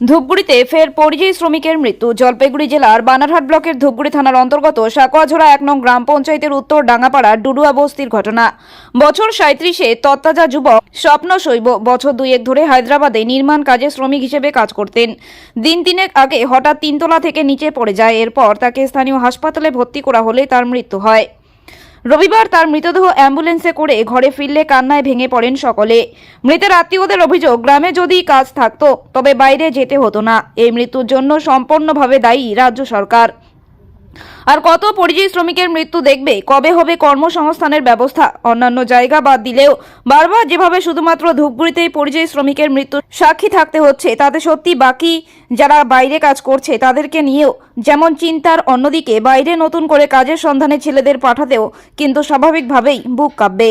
ধূপগুড়িতে ফের পরিযায়ী শ্রমিকের মৃত্যু। জলপাইগুড়ি জেলার বানারহাট ব্লকের ধূপগুড়ি থানার অন্তর্গত সাকোয়াঝোড়া এক নং গ্রাম পঞ্চায়েতের উত্তর ডাঙ্গাপাড়া ডুডুয়া বস্তির ঘটনা। বছর সাঁত্রিশে তত্তাজা যুবক স্বপ্ন শৈব বছর দুয়েক ধরে হায়দ্রাবাদে নির্মাণ কাজে শ্রমিক হিসেবে কাজ করতেন। দিন তিনেক আগে হঠাৎ তিনতলা থেকে নিচে পড়ে যায়, এরপর তাকে স্থানীয় হাসপাতালে ভর্তি করা হলে তার মৃত্যু হয়। রবিবার তার মৃতদেহ অ্যাম্বুলেন্সে করে ঘরে ফিরলে কান্নায় ভেঙে পড়েন সকলে। মৃতের আত্মীয়দের অভিযোগ, গ্রামে যদি কাজ থাকতো, তবে বাইরে যেতে হতো না। এই মৃত্যুর জন্য সম্পূর্ণভাবে দায়ী রাজ্য সরকার। আর কত পরিযায়ী শ্রমিকের মৃত্যু দেখবে? কবে হবে কর্মসংস্থানের ব্যবস্থা? অন্যান্য জায়গা বাদ দিলেও বারবার যেভাবে শুধুমাত্র ধূপগুড়িতেই পরিযায়ী শ্রমিকের মৃত্যু সাক্ষী থাকতে হচ্ছে, তাতে সত্যি বাকি যারা বাইরে কাজ করছে, তাদেরকে নিয়েও যেমন চিন্তার অন্যদিকে বাইরে নতুন করে কাজের সন্ধানে ছেলেদের পাঠাতেও কিন্তু স্বাভাবিকভাবেই বুক কাঁপবে।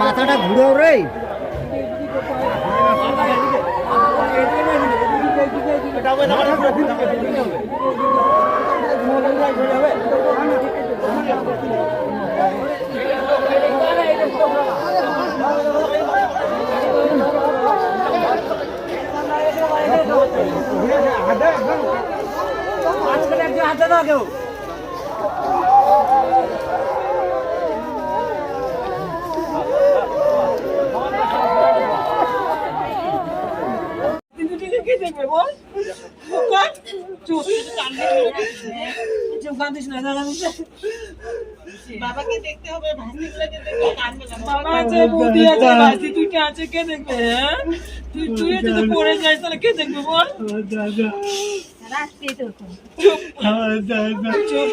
মাথাটা ঘুরেও রে। কিন্তু বাবাকে দেখতে হবে ভাস্তিগুলোকে দেখতে না। বাবা আছে বৌদি আছে ভাস্তি দুইটা আছে কে দেখবে হ্যাঁ? তুই তুই যদি পড়ে যাস তাহলে কে দেখবে বল? চুপ চুপ।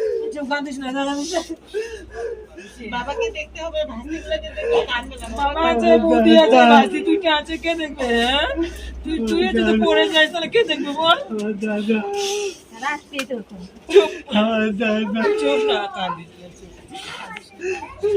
চুপ চুপ কাঁদিস না দাদা বাবাকে দেখতে হবে ভাস্তিগুলোকে দেখতে কানবে না বাবা আছে বৌদি আছে ভাস্তি দুইটা আছে কে দেখবে হ্যাঁ? তুই তুই যদি পড়ে যাস তাহলে কে দেখবে বল? চুপ চুপ না কাঁদিস না, চুপ